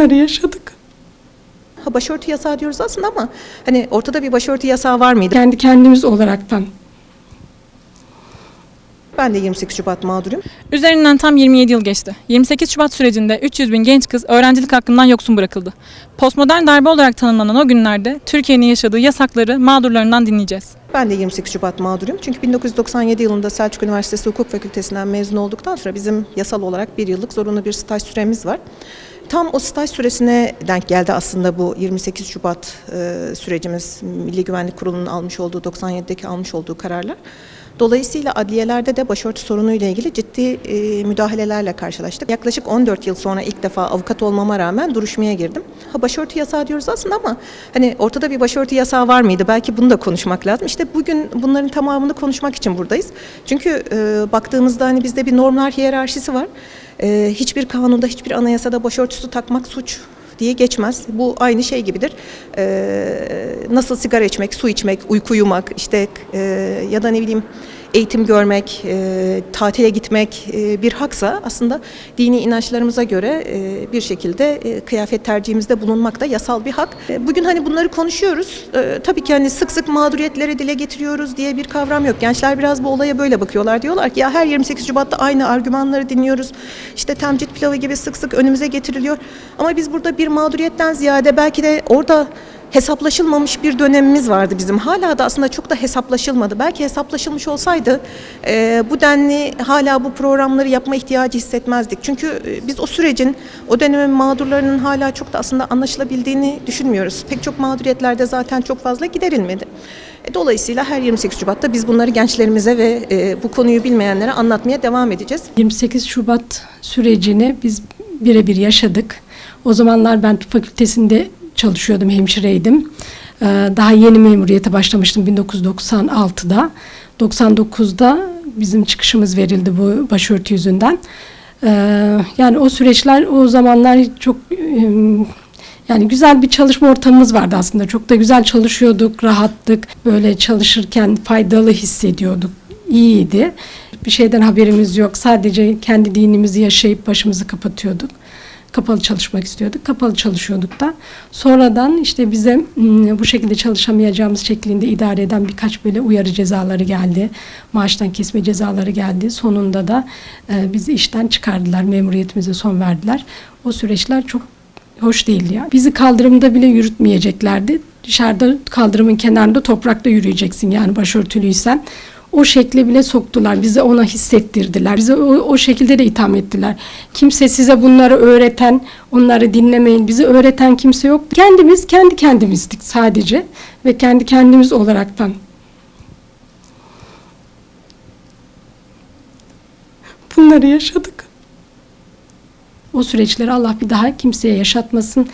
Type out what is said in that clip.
Bunları yaşadık. Ha, başörtü yasağı diyoruz aslında ama hani ortada bir başörtü yasağı var mıydı? Kendi kendimiz olaraktan. Ben de 28 Şubat mağduruyum. Üzerinden tam 27 yıl geçti. 28 Şubat sürecinde 300 bin genç kız öğrencilik hakkından yoksun bırakıldı. Postmodern darbe olarak tanımlanan o günlerde Türkiye'nin yaşadığı yasakları mağdurlarından dinleyeceğiz. Ben de 28 Şubat mağduruyum. Çünkü 1997 yılında Selçuk Üniversitesi Hukuk Fakültesinden mezun olduktan sonra bizim yasal olarak bir yıllık zorunlu bir staj süremiz var. Tam o staj süresine denk geldi aslında bu 28 Şubat e, sürecimiz. Milli Güvenlik Kurulu'nun almış olduğu 97'deki almış olduğu kararlar. Dolayısıyla adliyelerde de başörtü sorunuyla ilgili ciddi e, müdahalelerle karşılaştık. Yaklaşık 14 yıl sonra ilk defa avukat olmama rağmen duruşmaya girdim. Ha başörtü yasağı diyoruz aslında ama hani ortada bir başörtü yasağı var mıydı? Belki bunu da konuşmak lazım. İşte bugün bunların tamamını konuşmak için buradayız. Çünkü e, baktığımızda hani bizde bir normlar hiyerarşisi var. E, hiçbir kanunda, hiçbir anayasada başörtüsü takmak suç diye geçmez. Bu aynı şey gibidir. Ee, nasıl sigara içmek, su içmek, uyku uyumak, işte e, ya da ne bileyim eğitim görmek, e, tatile gitmek e, bir haksa aslında dini inançlarımıza göre e, bir şekilde e, kıyafet tercihimizde bulunmak da yasal bir hak. E, bugün hani bunları konuşuyoruz. E, tabii ki hani sık sık mağduriyetleri dile getiriyoruz diye bir kavram yok. Gençler biraz bu olaya böyle bakıyorlar. Diyorlar ki ya her 28 Şubat'ta aynı argümanları dinliyoruz. İşte temcit pilavı gibi sık sık önümüze getiriliyor. Ama biz burada bir mağduriyetten ziyade belki de orada hesaplaşılmamış bir dönemimiz vardı bizim. Hala da aslında çok da hesaplaşılmadı. Belki hesaplaşılmış olsaydı e, bu denli hala bu programları yapma ihtiyacı hissetmezdik. Çünkü e, biz o sürecin, o dönemin mağdurlarının hala çok da aslında anlaşılabildiğini düşünmüyoruz. Pek çok mağduriyetlerde zaten çok fazla giderilmedi. E, Dolayısıyla her 28 Şubat'ta biz bunları gençlerimize ve e, bu konuyu bilmeyenlere anlatmaya devam edeceğiz. 28 Şubat sürecini biz birebir yaşadık. O zamanlar ben fakültesinde çalışıyordum, hemşireydim. Ee, Daha yeni memuriyete başlamıştım 1996'da. 99'da bizim çıkışımız verildi bu başörtü yüzünden. Ee, Yani o süreçler, o zamanlar çok yani güzel bir çalışma ortamımız vardı aslında. Çok da güzel çalışıyorduk, rahattık. Böyle çalışırken faydalı hissediyorduk. İyiydi. Bir şeyden haberimiz yok. Sadece kendi dinimizi yaşayıp başımızı kapatıyorduk. Kapalı çalışmak istiyorduk. Kapalı çalışıyorduk da. Sonradan işte bize mm, bu şekilde çalışamayacağımız şeklinde idare eden birkaç böyle uyarı cezaları geldi. Maaştan kesme cezaları geldi. Sonunda da e, bizi işten çıkardılar. Memuriyetimize son verdiler. O süreçler çok hoş değildi ya. Bizi kaldırımda bile yürütmeyeceklerdi. Dışarıda kaldırımın kenarında toprakta yürüyeceksin yani başörtülüysen. O şekle bile soktular. Bize ona hissettirdiler. Bize o, o şekilde de itham ettiler. Kimse size bunları öğreten, onları dinlemeyin. Bizi öğreten kimse yok. Kendimiz kendi kendimizdik sadece ve kendi kendimiz olaraktan. Bunları yaşadık. O süreçleri Allah bir daha kimseye yaşatmasın.